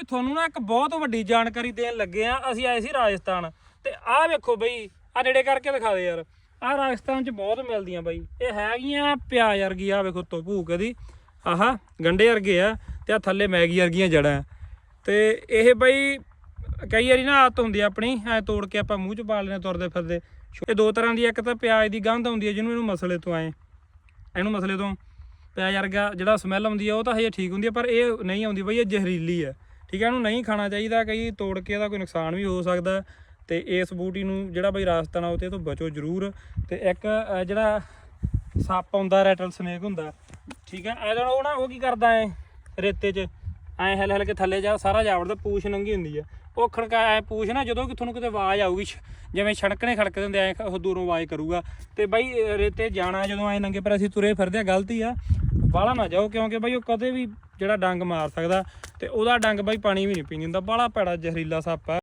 ਵੀ ਤੁਹਾਨੂੰ ਨਾ ਇੱਕ ਬਹੁਤ ਵੱਡੀ ਜਾਣਕਾਰੀ ਦੇਣ ਲੱਗੇ ਆ। ਅਸੀਂ ਆਏ ਸੀ ਰਾਜਸਥਾਨ। ਤੇ ਆਹ ਵੇਖੋ ਬਈ ਆ ਨੇੜੇ ਕਰਕੇ ਦਿਖਾ ਦੇ ਯਾਰ। ਆਹ ਰਾਜਸਥਾਨ ਚ ਬਹੁਤ ਮਿਲਦੀਆਂ ਬਾਈ। ਇਹ ਹੈਗੀਆਂ ਪਿਆਜ਼ ਵਰਗੀ ਆ ਵੇਖੋ ਤੋਂ ਭੂਕ ਦੀ। ਆਹ, ਗੰਡੇ ਵਰਗੇ ਆ ਤੇ ਆ ਥੱਲੇ ਮੈਗੀ ਵਰਗੀਆਂ ਜੜਾਂ ਤੇ ਇਹ ਬਈ, ਕਈ ਵਾਰੀ ਨਾ ਆਦਤ ਹੁੰਦੀ ਆ ਆਪਣੀ, ਐ ਤੋੜ ਕੇ ਆਪਾਂ ਮੂੰਹ ਚ ਪਾ ਲੈਨੇ ਤੁਰਦੇ ਫਿਰਦੇ। ਇਹ ਦੋ ਤਰ੍ਹਾਂ ਦੀ ਇੱਕ ਤਾਂ ਪਿਆਜ਼ ਦੀ ਗੰਧ ਆਉਂਦੀ ਹੈ ਜਿਹਨੂੰ ਇਹਨੂੰ ਮਸਲੇ ਤੋਂ ਆਏ। ਇਹਨੂੰ ਮਸਲੇ ਤੋਂ ਪਿਆਜ਼ ਵਰਗਾ ਜਿਹੜਾ ਸਮੈਲ ਆਉਂਦੀ ਆ, ਉਹ ਤਾਂ ਹਜੇ ਠੀਕ ਹੁੰਦੀ ਆ, ਪਰ ਇਹ ਨਹੀਂ ਆਉਂਦੀ ਬਈ, ਇਹ ਜ਼ਹਿਰੀਲੀ ਆ। ਠੀਕ ਹੈ, ਇਹਨੂੰ ਨਹੀਂ ਖਾਣਾ ਚਾਹੀਦਾ, ਕਈ ਤੋੜ ਕੇ ਇਹਦਾ ਕੋਈ ਨੁਕਸਾਨ ਵੀ ਹੋ ਸਕਦਾ ਤੇ ਇਸ ਬੂਟੀ ਨੂੰ ਜਿਹੜਾ ਬਈ ਰਾਸਤਾ ਨਾ ਉਹ ਤੇ ਇਹ ਤੋਂ ਬਚੋ ਜ਼ਰੂਰ। ਤੇ ਇੱਕ ਜਿਹੜਾ ਸੱਪ ਆਉਂਦਾ ਰੈਟਲ ਸਨੇਕ ਹੁੰਦਾ, ਠੀਕ ਹੈ ਇਹਦਾ ਉਹ ਨਾ, ਉਹ ਕੀ ਕਰਦਾ ਐ ਰੇਤੇ 'ਚ? ਐ ਹਿਲ ਹਿਲ ਕੇ ਥੱਲੇ ਜਾ, ਸਾਰਾ ਜਾਵੜਦਾ ਪੂਛ ਨੰਗੀ ਹੁੰਦੀ ਆ। ਉਹ ਖੜਕਾ ਐ ਪੂਛ ਨਾ, ਜਦੋਂ ਕਿ ਤੁਹਾਨੂੰ ਕਿਤੇ ਆਵਾਜ਼ ਆਊਗੀ, ਛ- ਜਿਵੇਂ ਛੜਕਣੇ ਖੜਕਦੇ ਹੁੰਦੇ ਐ ਉਹ ਦੂਰੋਂ ਆਵਾਜ਼ ਕਰੂਗਾ। ਤੇ ਬਾਈ ਰੇਤੇ ਜਾਣਾ ਜਦੋਂ ਐ ਨੰਗੇ ਪਰ ਅਸੀਂ ਤੁਰੇ ਫਿਰਦੇ ਆ, ਗਲਤੀ ਆ। ਬਾਹਲਾ ਨਾ ਜਾਓ, ਕਿਉਂਕਿ ਬਾਈ ਉਹ ਕਦੇ ਵੀ ਜਿਹੜਾ ਡੰਗ ਮਾਰ ਸਕਦਾ, ਤੇ ਉਹਦਾ ਡੰਗ ਬਾਈ ਪਾਣੀ ਵੀ ਨਹੀਂ ਪੀਣ ਦਿੰਦਾ ਬਾਹਲਾ ਭੈੜਾ ਜ਼ਹਿਰੀਲਾ ਸੱਪ ਆ।